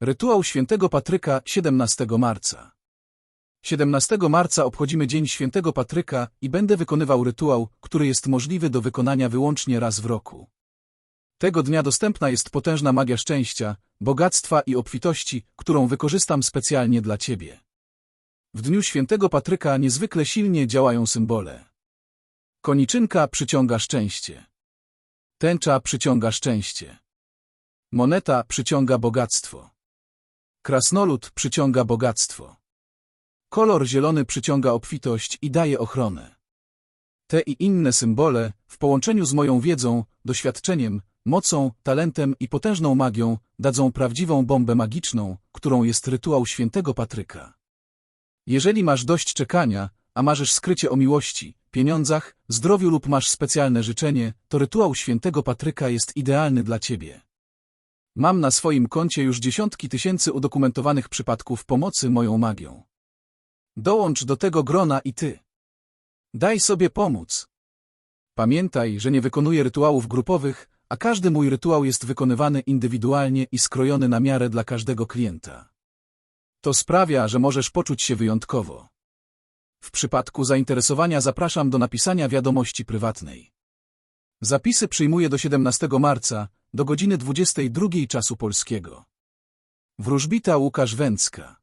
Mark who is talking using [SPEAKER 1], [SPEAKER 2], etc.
[SPEAKER 1] Rytuał świętego Patryka 17 marca 17 marca obchodzimy Dzień Świętego Patryka i będę wykonywał rytuał, który jest możliwy do wykonania wyłącznie raz w roku. Tego dnia dostępna jest potężna magia szczęścia, bogactwa i obfitości, którą wykorzystam specjalnie dla Ciebie. W dniu Świętego Patryka niezwykle silnie działają symbole. Koniczynka przyciąga szczęście. Tęcza przyciąga szczęście. Moneta przyciąga bogactwo. Krasnolud przyciąga bogactwo. Kolor zielony przyciąga obfitość i daje ochronę. Te i inne symbole, w połączeniu z moją wiedzą, doświadczeniem, mocą, talentem i potężną magią, dadzą prawdziwą bombę magiczną, którą jest rytuał świętego Patryka. Jeżeli masz dość czekania, a marzysz skrycie o miłości, pieniądzach, zdrowiu lub masz specjalne życzenie, to rytuał świętego Patryka jest idealny dla ciebie. Mam na swoim koncie już dziesiątki tysięcy udokumentowanych przypadków pomocy moją magią. Dołącz do tego grona i ty. Daj sobie pomóc. Pamiętaj, że nie wykonuję rytuałów grupowych, a każdy mój rytuał jest wykonywany indywidualnie i skrojony na miarę dla każdego klienta. To sprawia, że możesz poczuć się wyjątkowo. W przypadku zainteresowania zapraszam do napisania wiadomości prywatnej. Zapisy przyjmuję do 17 marca, do godziny 22 czasu polskiego. Wróżbita Łukasz Węcka